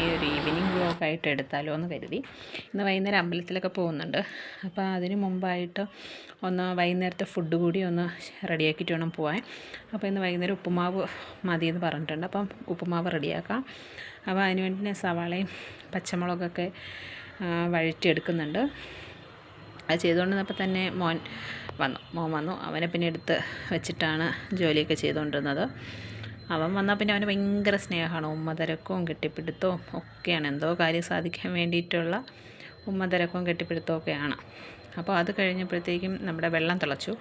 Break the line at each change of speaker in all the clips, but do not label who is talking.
ഈ ഒരു ഈവനിങ് വ്ലോഗായിട്ട് എടുത്താലോ എന്ന് കരുതി. ഇന്ന് വൈകുന്നേരം അമ്പലത്തിലൊക്കെ പോകുന്നുണ്ട്. അപ്പോൾ അതിന് മുമ്പായിട്ട് ഒന്ന് വൈകുന്നേരത്തെ ഫുഡ് കൂടി ഒന്ന് റെഡിയാക്കിയിട്ട് വേണം പോകാൻ അപ്പോൾ ഇന്ന് വൈകുന്നേരം ഉപ്പുമാവ് മതി എന്ന് പറഞ്ഞിട്ടുണ്ട്. അപ്പം ഉപ്പുമാവ് റെഡിയാക്കാം അപ്പോൾ അതിന് വേണ്ടി ഞാൻ സവാളയും പച്ചമുളകൊക്കെ വഴറ്റിയെടുക്കുന്നുണ്ട്. അത് ചെയ്തുകൊണ്ടിരുന്നപ്പോൾ തന്നെ മോൻ വന്നു. മോൻ വന്നു. അവനെ പിന്നെ എടുത്ത് വെച്ചിട്ടാണ് ജോലിയൊക്കെ ചെയ്തുകൊണ്ടിരുന്നത് അവൻ വന്നാൽ പിന്നെ അവന് ഭയങ്കര സ്നേഹമാണ്. ഉമ്മതിരക്കവും കെട്ടിപ്പിടുത്തവും ഒക്കെയാണ്. എന്തോ കാര്യം സാധിക്കാൻ വേണ്ടിയിട്ടുള്ള ഉമ്മതിരക്കവും കെട്ടിപ്പിടുത്തവും ഒക്കെയാണ്. അപ്പോൾ അത് കഴിഞ്ഞപ്പോഴത്തേക്കും നമ്മുടെ വെള്ളം തിളച്ചു.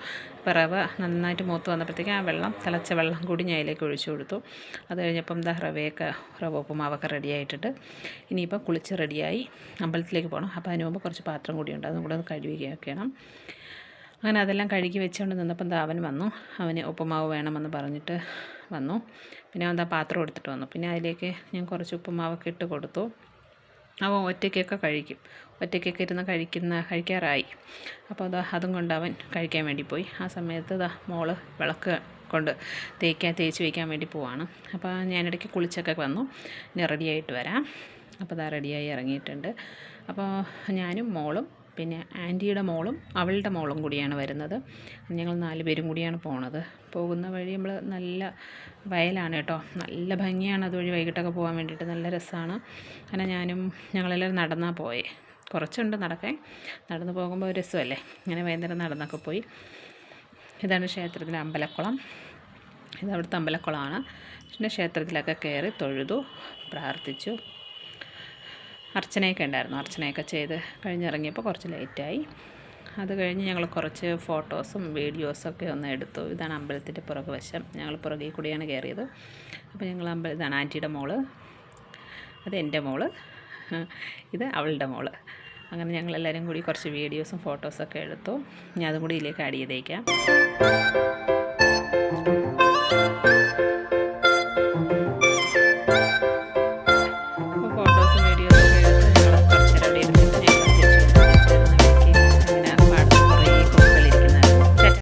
റവ നന്നായിട്ട് മൂത്ത് വന്നപ്പോഴത്തേക്കും ആ വെള്ളം തിളച്ച വെള്ളം കൂടി ഞാൻ അതിലേക്ക് ഒഴിച്ചു കൊടുത്തു. അത് കഴിഞ്ഞപ്പം ദാ റവയൊക്കെ റവ ഉപ്പുമാവൊക്കെ റെഡി ആയിട്ടുണ്ട്. ഇനിയിപ്പോൾ കുളിച്ച് റെഡിയായി അമ്പലത്തിലേക്ക് പോകണം. അപ്പോൾ അതിന് മുമ്പ് കുറച്ച് പാത്രം കൂടിയുണ്ട് അതും കൂടെ ഒന്ന് കഴുകുകയൊക്കെ വേണം. അങ്ങനെ അതെല്ലാം കഴുകി വെച്ചുകൊണ്ട് നിന്നപ്പം അവൻ വന്നു. അവന് ഉപ്പുമാവ് വേണമെന്ന് പറഞ്ഞിട്ട് വന്നു. പിന്നെ അവൻ എന്താ പാത്രം എടുത്തിട്ട് വന്നു. പിന്നെ അതിലേക്ക് ഞാൻ കുറച്ച് ഉപ്പുമാവൊക്കെ ഇട്ട് കൊടുത്തു. അവൻ ഒറ്റയ്ക്കൊക്കെ കഴിക്കും. ഒറ്റയ്ക്കൊക്കെ ഇരുന്ന് കഴിക്കുന്ന കഴിക്കാറായി. അപ്പോൾ അതാ അതും കൊണ്ട് അവൻ കഴിക്കാൻ വേണ്ടി പോയി. ആ സമയത്ത് ഇതാ മോൾ വിളക്ക് കൊണ്ട് തേക്കാൻ തേച്ച് വയ്ക്കാൻ വേണ്ടി പോവാണ്. അപ്പോൾ ഞാനിടയ്ക്ക് കുളിച്ചൊക്കെ വന്നു. ഇനി റെഡിയായിട്ട് വരാം. അപ്പോൾ അതാ റെഡിയായി ഇറങ്ങിയിട്ടുണ്ട്. അപ്പോൾ ഞാനും മോളും പിന്നെ ആന്റിയുടെ മോളും അവളുടെ മോളും കൂടിയാണ് വരുന്നത്. ഞങ്ങൾ നാല് പേരും കൂടിയാണ് പോണത്. പോകുന്ന വഴി നമ്മൾ നല്ല വയലാണ് കേട്ടോ. നല്ല ഭംഗിയാണ് അതുവഴി വൈകിട്ടൊക്കെ പോകാൻ വേണ്ടിയിട്ട്. നല്ല രസമാണ് അങ്ങനെ ഞാനും ഞങ്ങളെല്ലാവരും നടന്നാൽ പോയേ. കുറച്ചുണ്ട് നടക്കാൻ. നടന്നു പോകുമ്പോൾ രസമല്ലേ? അങ്ങനെ വൈകുന്നേരം നടന്നൊക്കെ പോയി. ഇതാണ് ക്ഷേത്രത്തിലെ അമ്പലക്കുളം. ഇത് അവിടുത്തെ അമ്പലക്കുളമാണ്. പിന്നെ ക്ഷേത്രത്തിലൊക്കെ കയറി തൊഴുതു പ്രാർത്ഥിച്ചു. അർച്ചനയൊക്കെ ഉണ്ടായിരുന്നു. അർച്ചനയൊക്കെ ചെയ്ത് കഴിഞ്ഞിറങ്ങിയപ്പോൾ കുറച്ച് ലേറ്റായി. അത് കഴിഞ്ഞ് ഞങ്ങൾ കുറച്ച് ഫോട്ടോസും വീഡിയോസൊക്കെ ഒന്ന് എടുത്തു. ഇതാണ് അമ്പലത്തിന്റെ പുറകു വശം. ഞങ്ങൾ പുറകിൽ കൂടിയാണ് കയറിയത്. അപ്പോൾ ഞങ്ങൾ അമ്പലം ഇതാണ് ആന്റിയുടെ മോൾ. അത് എന്റെ മോൾ. ഇത് അവളുടെ മോൾ. അങ്ങനെ ഞങ്ങൾ ഞങ്ങളെല്ലാവരും കൂടി കുറച്ച് വീഡിയോസും ഫോട്ടോസൊക്കെ എടുത്തു. ഞാൻ അതും കൂടി ഇതിലേക്ക് ആഡ് ചെയ്തേക്കാം.